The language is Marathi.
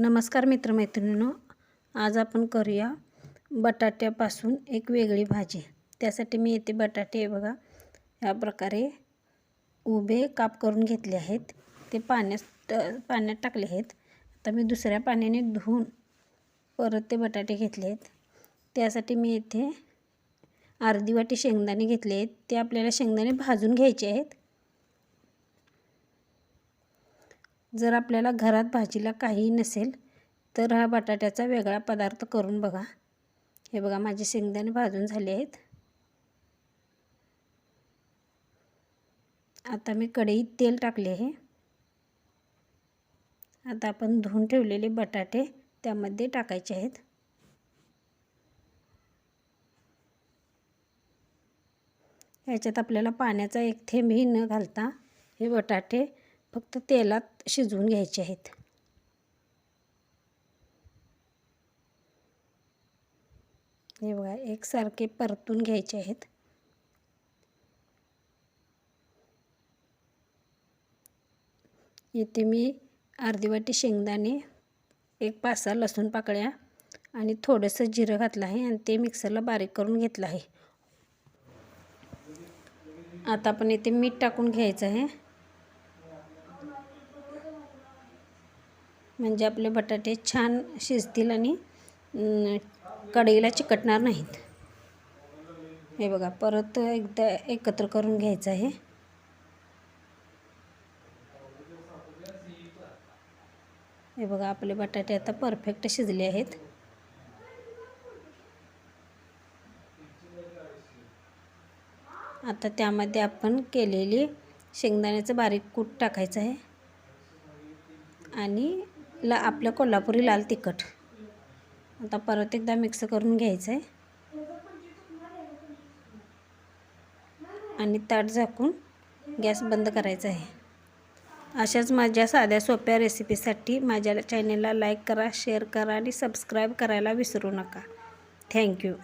नमस्कार मित्रमैत्रिणींनो आज आपण करूया बटाट्यापासून एक वेगळी भाजी. त्यासाठी मी येथे बटाटे बघा या प्रकारे उभे काप करून घेतले आहेत. ते पाण्यात पाण्यात टाकले आहेत. आता मी दुसऱ्या पाण्याने धुवून परत ते बटाटे घेतले आहेत. त्यासाठी मी येथे अर्धी वाटी शेंगदाणे घेतले आहेत. ते आपल्याला शेंगदाणे भाजून घ्यायचे आहेत. जर आपल्याला घरात भाजीला काहीही नसेल तर हा बटाट्याचा वेगळा पदार्थ करून बघा. हे बघा माझे शेंगदाणे भाजून झाले आहेत. आता मी कढईत तेल टाकले आहे. आता आपण धुवून ठेवलेले बटाटे त्यामध्ये टाकायचे आहेत. ह्याच्यात आपल्याला पाण्याचा एक थेंबही न घालता हे बटाटे फक्त तेलात शिजवून घ्यायचे आहेत. हे बघा एकसारखे परतून घ्यायचे आहेत. इथे मी अर्धी वाटी शेंगदाणे एक पाच सहा लसूण पाकळ्या आणि थोडंसं जिरं घातलं आहे आणि ते मिक्सरला बारीक करून घेतलं आहे. आता आपण इथे मीठ टाकून घ्यायचं आहे. म्हणजे आपले बटाटे छान शिजतील आणि कढईला चिकटणार नाहीत. हे बघा परत एकदा एकत्र करून घ्यायचं आहे. हे बघा आपले बटाटे आता परफेक्ट शिजले आहेत. आता त्यामध्ये आपण केलेली शेंगदाण्याचं बारीक कूट टाकायचं आहे. आणि ला आपलं कोल्हापुरी लाल तिखट. आता परत एकदा मिक्स करून घ्यायचं आहे आणि ताट झाकून गॅस बंद करायचा आहे. अशाच माझ्या साध्या सोप्या रेसिपीसाठी माझ्या चॅनेलला लाईक करा शेअर करा आणि सबस्क्राईब करायला विसरू नका. थँक्यू.